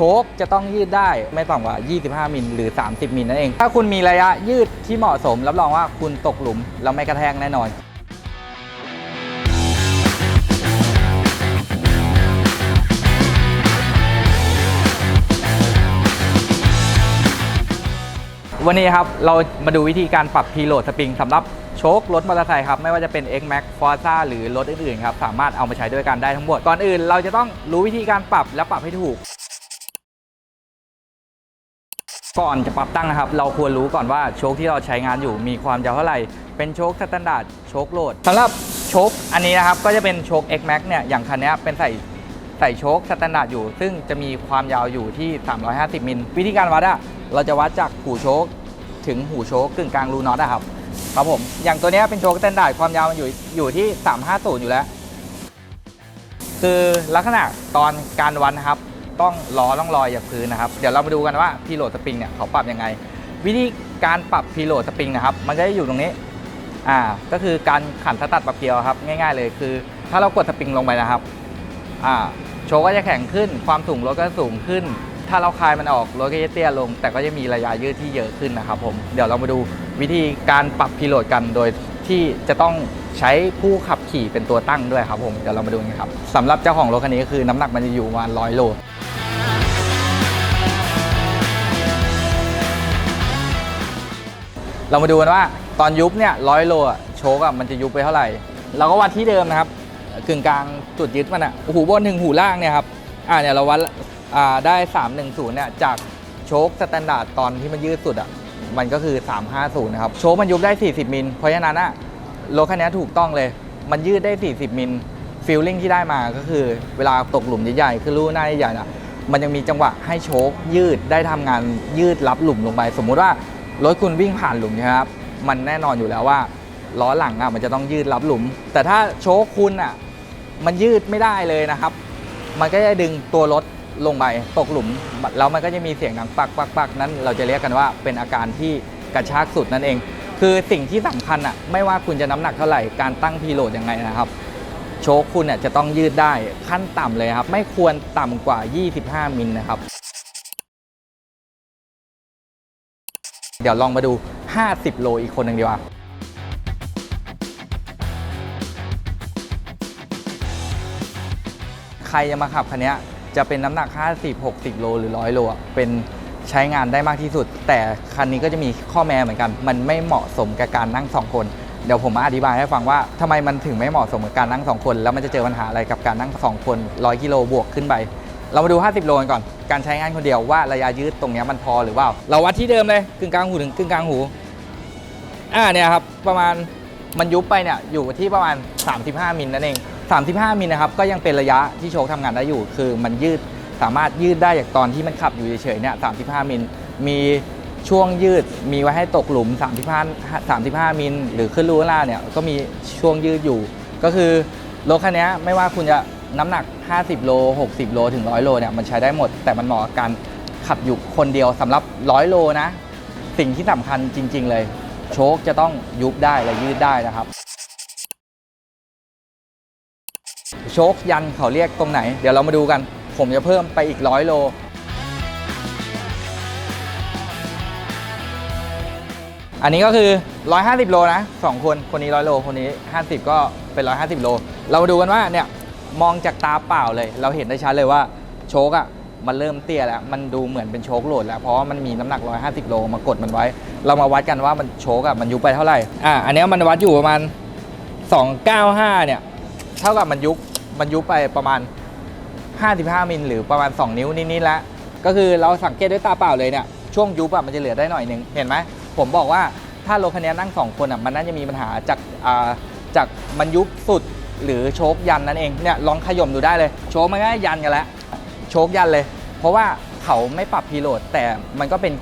โชคจะต้องยืดได้ไม่ต่ำกว่า 25 มิลหรือ 30 มิลนั่นเอง ถ้าคุณมีระยะยืดที่เหมาะสม รับรองว่าคุณตกหลุมแล้วไม่กระแทกแน่นอนวันนี้ครับ เรามาดูวิธีการปรับพีโหลดสปริงสำหรับโชครถมอเตอร์ไซค์ครับ ไม่ว่าจะเป็น X Max Forza หรือรถอื่นๆครับ สามารถเอามาใช้ด้วยกันได้ทั้งหมด ก่อนอื่นเราจะต้องรู้วิธีการปรับและปรับให้ถูก ก่อนจะปรับตั้งนะครับ เราควรรู้ก่อนว่าโชคที่เราใช้งานอยู่มีความยาวเท่าไหร่ เป็นโชคสแตนดาร์ดโชคโหลดสำหรับโชคอันนี้นะครับก็จะเป็นโชค X Max เนี่ยอย่างคันนี้เป็นใส่ใส่โชคสแตนดาร์ดอยู่ ซึ่งจะมีความยาวอยู่ที่ 350มิลวิธีการวัดอะเราจะวัดจากหูโชคถึงหูโชคกึ่งกลางรูน็อตอะครับครับผมอย่างตัวนี้เป็นโชคสแตนดาร์ดความยาวมันอยู่อยู่ที่ 350 อยู่แล้ว คือลักษณะตอนการวัดนะครับ ต้องล้อต้องลอยจากพื้นนะครับ เดี๋ยวเรามาดูกันว่าพีโหลดสปริงเนี่ยเขาปรับยังไง วิธีการปรับพีโหลดสปริงนะครับ มันจะอยู่ตรงนี้อ่าก็คือการขันสตัดปรับเกียวครับง่าย ๆ เลยคือ ถ้าเรากดสปริงลงไปนะครับอ่าโชว์ก็จะแข็งขึ้น ความสูงรถก็สูงขึ้น ถ้าเราคลายมันออกรถก็จะเตี้ยลง แต่ก็จะมีระยะยืดที่เยอะขึ้นนะครับผมเดี๋ยวเรามาดูวิธีการปรับพีโหลดกันโดยที่จะต้องใช้ผู้ขับขี่เป็นตัวตั้งด้วยครับผม เดี๋ยวเรามาดูกันครับสำหรับเจ้าของรถคันนี้คือน้ำหนักมันจะอยู่ประมาณร้อยโล เรามาดูกันว่าตอนยุบเนี่ยร้อยโลอะโชกอะมันจะยุบไปเท่าไหร่ เราก็วัดที่เดิมนะครับกึ่งกลางจุดยึดมันอะหูบนถึงหูล่างเนี่ยครับอ่าเนี่ยเราวัดอ่าได้ 310เนี่ยจากโชคสแตนดาร์ดตอนที่มันยืดสุดอะมันก็คือ 350นะครับโชคมันยุบได้ 40 มิลเพราะฉะนั้นอะรถคันนี้ถูกต้องเลย มันยืดได้ 40 มิลฟีลลิ่งที่ได้มาก็คือเวลาตกหลุมใหญ่ๆคือลู่หน้าใหญ่ๆนะมันยังมีจังหวะให้โชคยืดได้ทำงานยืดรับหลุมลงไป สมมุติว่า รถคุณวิ่งผ่านหลุมใช่ไหมครับมันแน่นอนอยู่แล้วว่าล้อหลังอะมันจะต้องยืดรับหลุม แต่ถ้าโชคคุณอะมันยืดไม่ได้เลยนะครับ มันก็จะดึงตัวรถลงไปตกหลุมแล้วมันก็จะมีเสียงดังปักปักปักนั้น เราจะเรียกกันว่าเป็นอาการที่กระชากสุดนั่นเอง คือสิ่งที่สำคัญอะไม่ว่าคุณจะน้ำหนักเท่าไหร่การตั้งพีโหลดยังไงนะครับ โชคคุณเนี่ยจะต้องยืดได้ขั้นต่ำเลยครับ ไม่ควรต่ำกว่า 25 มิลนะครับ เดี๋ยวลองมาดู 50 โลอีกคนหนึ่งดีกว่าใครจะมาขับคันนี้จะเป็นน้ำหนัก 50 60 โลหรือ 100 โลเป็นใช้งานได้มากที่สุด แต่คันนี้ก็จะมีข้อแม้เหมือนกัน มันไม่เหมาะสมกับการนั่ง 2 คน เดี๋ยวผมมาอธิบายให้ฟังว่าทำไมมันถึงไม่เหมาะสมกับการนั่ง 2 คน แล้วมันจะเจอปัญหาอะไรกับการนั่ง 2 คน 100 กิโลบวกขึ้นไป เรามาดู 50 โลกันก่อน การใช้งานคนเดียวว่าระยะยืดตรงนี้มันพอหรือเปล่า เราวัดที่เดิมเลยกึ่งกลางหูถึงกึ่งกลางหู อ่าเนี่ยครับประมาณมันยุบไปเนี่ยอยู่ที่ประมาณ 35 มิลนั่นเอง 35 มิลนะครับก็ยังเป็นระยะที่โชคทำงานได้อยู่ คือมันยืดสามารถยืดได้จากตอนที่มันขับอยู่เฉยๆเนี่ย 35 มิล มีช่วงยืดมีไว้ให้ตกหลุม 35 35 มิลหรือขึ้นรูล่าเนี่ยก็มีช่วงยืดอยู่ ก็คือรถคันนี้ไม่ว่าคุณจะ น้ำหนัก 50 โล 60 โล ถึง 100 โลเนี่ยมันใช้ได้หมด แต่มันเหมาะกับการขับอยู่คนเดียวสำหรับ 100 โลนะ สิ่งที่สำคัญจริง ๆ เลย โชคจะต้องยุบได้และยืดได้นะครับ โชคยันเขาเรียกตรงไหน เดี๋ยวเรามาดูกัน ผมจะเพิ่มไปอีกร้อยโลอันนี้ก็คือ 150 โลนะสองคน คนนี้ 100 โล คนนี้ 50 ก็เป็น 150 โล เรามาดูกันว่าเนี่ย มองจากตาเปล่าเลย เราเห็นได้ชัดเลยว่าโชคอะ่ะมันเริ่มเตี้ยแล้ว มันดูเหมือนเป็นโชคโหลดแล้วเพราะว่ามันมีน้ำหนัก 150 โลมากดมันไว้ เรามาวัดกันว่ามันโชคอะ่ะมันยุบไปเท่าไหร่อะอันนี้มันวัดอยู่ประมาณ 295 เนี่ยเท่ากับมันยุบมันยุบไปประมาณ 55 มิลหรือประมาณ 2 นิ้วนิดๆแล้วก็คือเราสังเกตด้วยตาเปล่าเลยเนี่ยช่วงยุบอะมันจะเหลือได้หน่อยหนึงเห็นไหมผมบอกว่าถ้ารถคันนี้นั่ง 2 คนอะมันน่าจะมีปัญหาจากอ่าจากมันยุบสุด หรือโชคยันนั่นเองเนี่ยลองขย่มดูได้เลย โชคมันก็ยันกันแล้วโชคยันเลย เพราะว่าเขาไม่ปรับพีโหลด แต่มันก็เป็น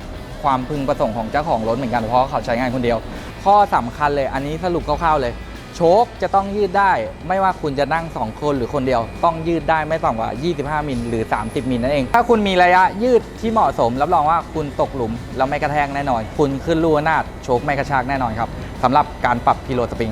ความพึงประสงค์ของเจ้าของรถเหมือนกันเพราะเขาใช้งานคนเดียว ข้อสำคัญเลยอันนี้สรุปคร่าวๆเลย โชคจะต้องยืดได้ ไม่ว่าคุณจะนั่ง 2 คนหรือคนเดียว ต้องยืดได้ไม่ต่ำกว่า 25 มิลหรือ 30 มิลนั่นเอง ถ้าคุณมีระยะยืดที่เหมาะสม รับรองว่าคุณตกหลุมแล้วไม่กระแทกแน่นอน คุณขึ้นลู่นาดโชคไม่กระชากแน่นอนครับสำหรับการปรับพีโลสปริง